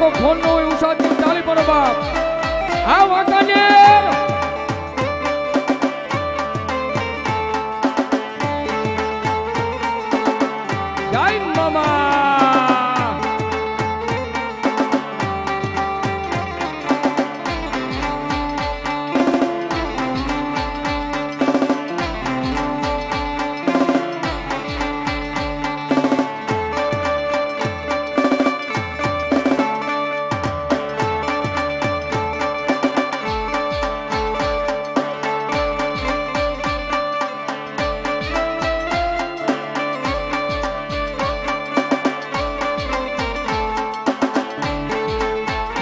રાખો ફોન નો હોય ઉષાથી ચાલી પડો બાપ. આ વાંકાને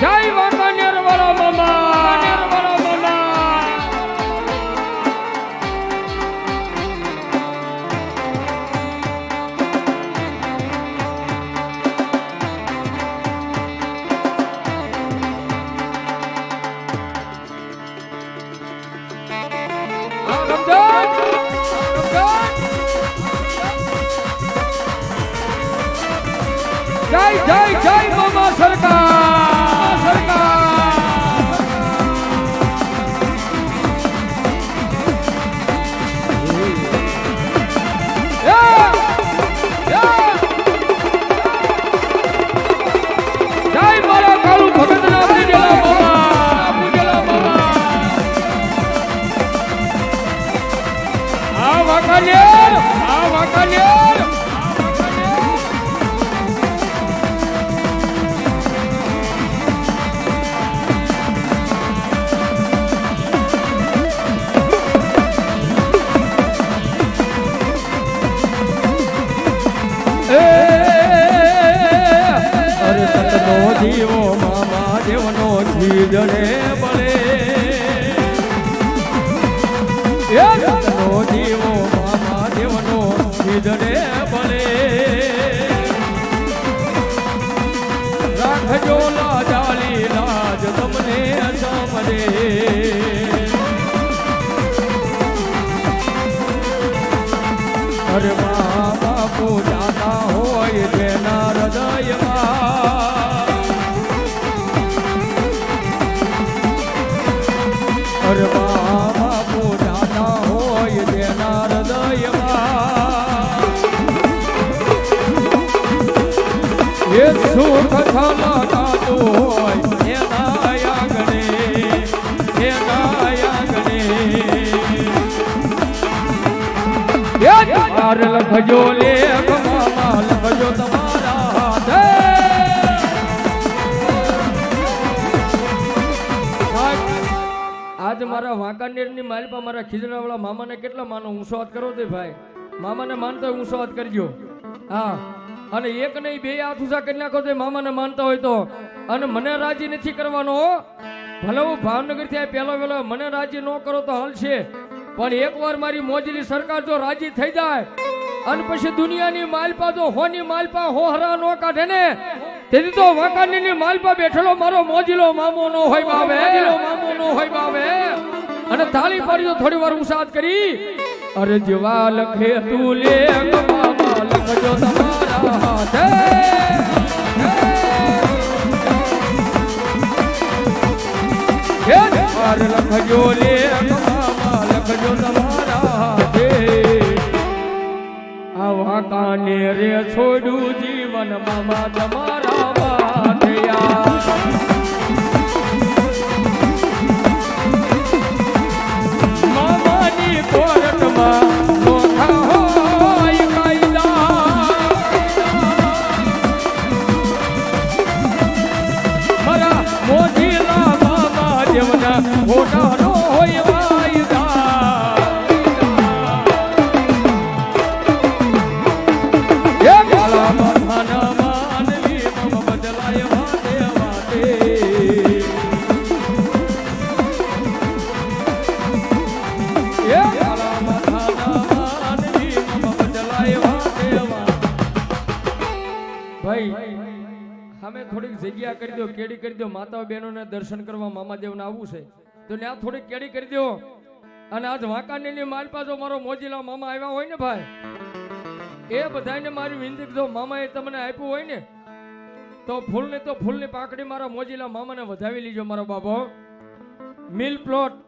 જય માતા વાળા મામા. વાંકાનેર વાળા મામા જય જય જય. મામા દેવનો જીજડે બળે. અરે મા બાપુ જાતા હોય તેના હૃદયમાં એ સુખ થલકાતું હોય એના આંગણે એના આંગણે લેખ આજ મારા વાંકાનેરની માલપા મારા ખીજડાવાળા મામાને કેટલા માનો ઊંચો હાથ કરો તે ભાઈ? મામાને માનતા હોય ઊંચો હાથ કરજો. હા. અને એક નહીં, બે હાથ ઊંચા કરી નાખો તો મામાને માનતા હોય તો. અને મને રાજી નથી કરવાનો ભલે હું ભાવનગરથી પહેલો વેલો, મને રાજી ન કરો તો હલશે પણ એકવાર મારી મોજરી સરકાર જો રાજી થઈ જાય, અને પછી દુનિયાની માલપા જો હોની માલપા હો હરા નો કાઢે ને, તેથી તો વાંકાની માલપા બેઠેલો મારો મોજીલો મામો નો હોય બાવે મોજીલો મામો નો હોય બાવે અને તાળી પાડી થોડી વાર ઉસાદ કરી. અરે જેવા લખે તું લે મામા લખજો તમારા હાથે. લખજો લે મામા લખજો તમારા હાથે. આવા કાને રે છોડું જીવન મામા તમારા વાથયા અમે થોડીક જગ્યા કરી દો કેડી કરી દો માતા બહેનોને દર્શન કરવા મામાદેવને આવવું છે. તો ત્યાં થોડીક કેડી કરી દો. અને આજ વાંકાનેરની માલપા જો મારો મોજીલા મામા આવ્યા હોય ને ભાઈ, એ બધાને મારી વિનંતી જો મામાએ તમને આપ્યું હોય ને, તો ફૂલની તો ફૂલની પાકડી મારા મોજીલા મામાને વધાવી લીજો, મારો બાબો મિલ પ્લોટ,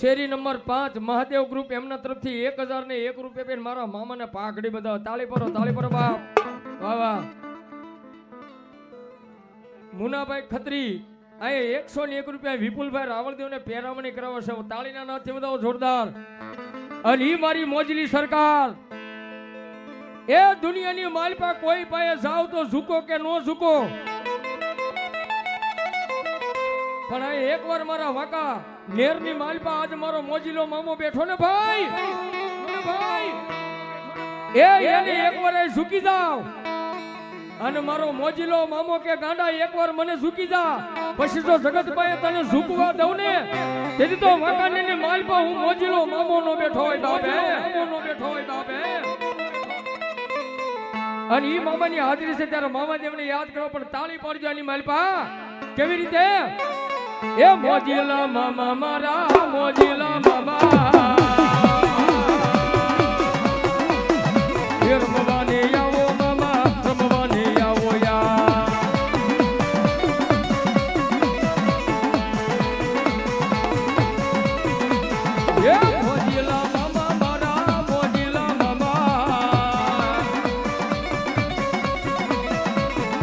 શેરી નંબર પાંચ, મહાદેવ ગ્રુપ, એમના તરફથી એક હજાર ને એક રૂપિયા મારા મામાને પાઘડી બધા તાળી પરો તાળી પરો બાપ. વાહ વાહ. મુનાભાઈ ખત્રી અહીં એકસો ને એક રૂપિયા વિપુલભાઈ રાવળદેવને પેરામણી કરાવે છે. તાળીના નાથી બધા જોરદાર. અને ઈ મારી મોજલી સરકાર. એ દુનિયાની માલપા કોઈ પાસે જાવ તો ઝૂકો કે નો ઝૂકો? પણ આ એકવાર મારા વાકા, નેરની માલપા આજ મારો મોજીલો મામો બેઠો ને ભાઈ? ભાઈ એ એને એકવાર અહીં ઝૂકી જાવ. અને મારો મોજીલો મામો કે ગાંડા એકવાર મને ઝૂકી જા. પછી જો જગતભાઈ તને ઝૂકવા દઉં ને તેથી તો વાકાને ની માલપા હું મોજીલો મામો નો બેઠો હોય બાપે મામો નો બેઠો હોય બાપે અને ઈ મામાની હાજરી છે ત્યારે મામાદેવને યાદ કરો પણ તાળી પાડજો આની માલપા કેવી રીતે? એ મોજીલા મામા મારા મોજીલા મામા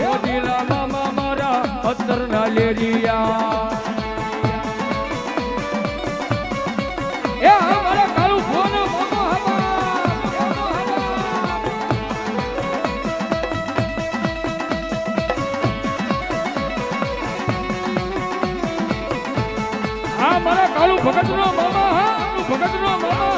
મોદીલા મામા મારા અત્તરના લેરિયા. આ મારા કાળુ ભગત